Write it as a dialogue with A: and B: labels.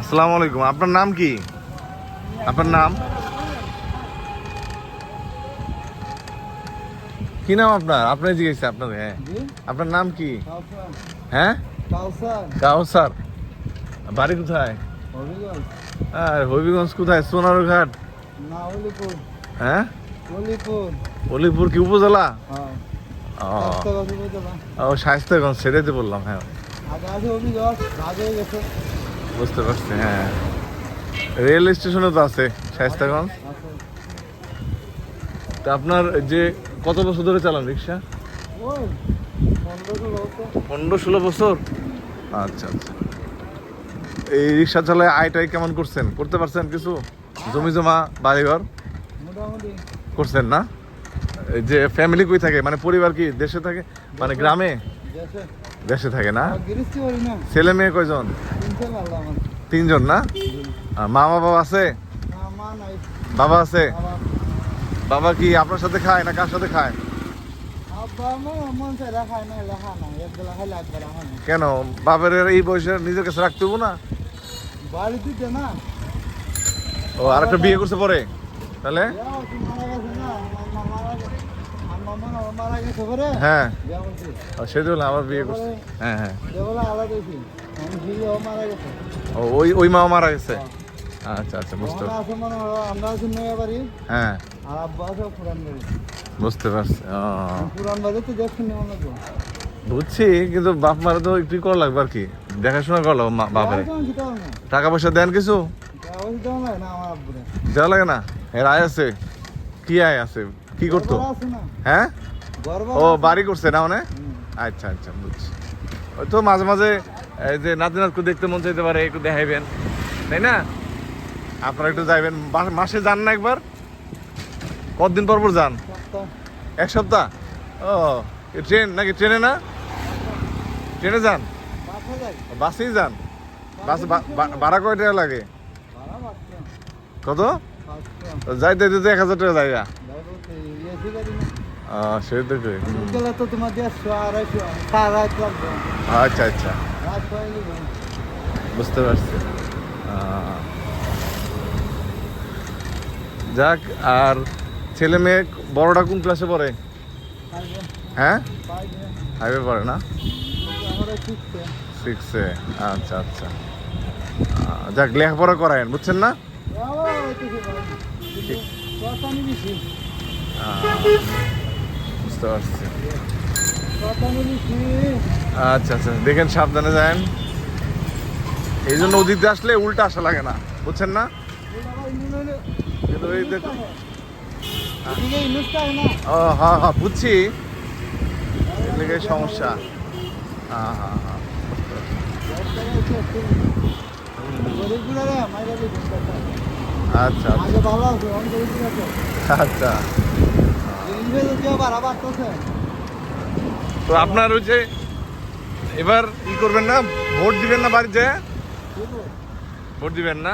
A: আসসালামু আলাইকুম। আপনার নাম কি? আপনার নাম? কি নাম আপনার? আপনার জিজ্ঞেস আপনার হ্যাঁ। আপনার নাম কি? হ্যাঁ?
B: কাউসার।
A: কাউসার। বাড়ি কোথায়?
B: হবিগঞ্জ।
A: আর হবিগঞ্জ কোথায়? সোনার ঘাট হ্যাঁ?
B: অলিপুর।
A: কি উপজেলা?
B: হ্যাঁ।
A: ও। ও শাস্তাগঞ্জ সেটাইতে বললাম হ্যাঁ। বুঝতে পারছি হ্যাঁ। রেল স্টেশনে তো আছে শাস্তাগঞ্জ
B: আছে
A: তা আপনার যে কত বছর ধরে চালান রিক্সা?
B: পনেরো ষোলো বছর।
A: আচ্ছা আচ্ছা। এই রিক্সা চালায় আয়টাই কেমন করছেন? করতে পারছেন কিছু? জমি জমা বাড়িঘর? করছেন না? এই যে ফ্যামিলি কই থাকে? মানে পরিবার কি দেশে থাকে? মানে গ্রামে? দেশে থাকে না? ছেলে মেয়ে কয়জন? তিনজন না? মা বাবা আছে? বাবা আছে? বাবা। কি আপনার সাথে খায় না কার সাথে খায়? কেন? বাবার এই বয়সে নিজের কাছে রাখতে হব না?
B: বাড়ি না।
A: ও আর একটা বিয়ে করছে পরে? তাহলে
B: বিয়া হচ্ছে মারা গেছে না আমার মা মারা গেছে আমার মামা মারা গেছে পরে
A: হ্যাঁ।
B: বিয়া
A: সেজন্য আবার বিয়ে করছে। হ্যাঁ হ্যাঁ। ওই ওই মা মারা গেছে? আচ্ছা আচ্ছা বুঝতে
B: হয়
A: হ্যাঁ। বুঝতে পারছি বুঝছি কিন্তু বাপ মারা তো একটু কর লাগবে আর কি। দেখাশোনা করল বাপের। টাকা পয়সা দেন কিছু?
B: দেওয়া
A: লাগে না? এর আয় আছে? কি আয় আছে? কি করতো? হ্যাঁ? ও বাড়ি করছে না মানে? আচ্ছা আচ্ছা বুঝছি। ওই তো মাঝে মাঝে এই যে নাতি নাতকে দেখতে মন চাইতে পারে একটু দেখাইবেন। তাই না? আপনারা একটু যাইবেন। মাসে যান না একবার? কতদিন পর পর যান? এক সপ্তাহ? ও ট্রেন নাকি ট্রেনে না? ট্রেনে যান? বাসেই যান? বাস ভাড়া কয় টাকা লাগে? কত? যাইতে দিতে এক হাজার টাকা জায়গা।
B: তো তোমার দেড়শো আড়াইশো
A: আচ্ছা আচ্ছা। বুঝতে পারছি। যাক আর ছেলে মেয়ে বড়টা কোন ক্লাসে পড়ে? হ্যাঁ? হাইওয়ে পড়ে না? সিক্সে আচ্ছা আচ্ছা। যাক লেখাপড়া করায়েন বুঝছেন না? বুঝতে পারছি। আচ্ছা আচ্ছা দেখেন সাবধানে যান। এই জন্য ওদিক দিয়ে আসলে উল্টা আসা লাগে না বুঝছেন না? কিন্তু দেখুন ও হ্যাঁ হ্যাঁ বুঝছি। সমস্যা। হ্যাঁ হ্যাঁ হ্যাঁ আচ্ছা
B: গরিব আছে
A: আচ্ছা। তো আপনার ওই যে এবার ই করবেন না ভোট দিবেন না বাড়িতে? ভোট দিবেন না?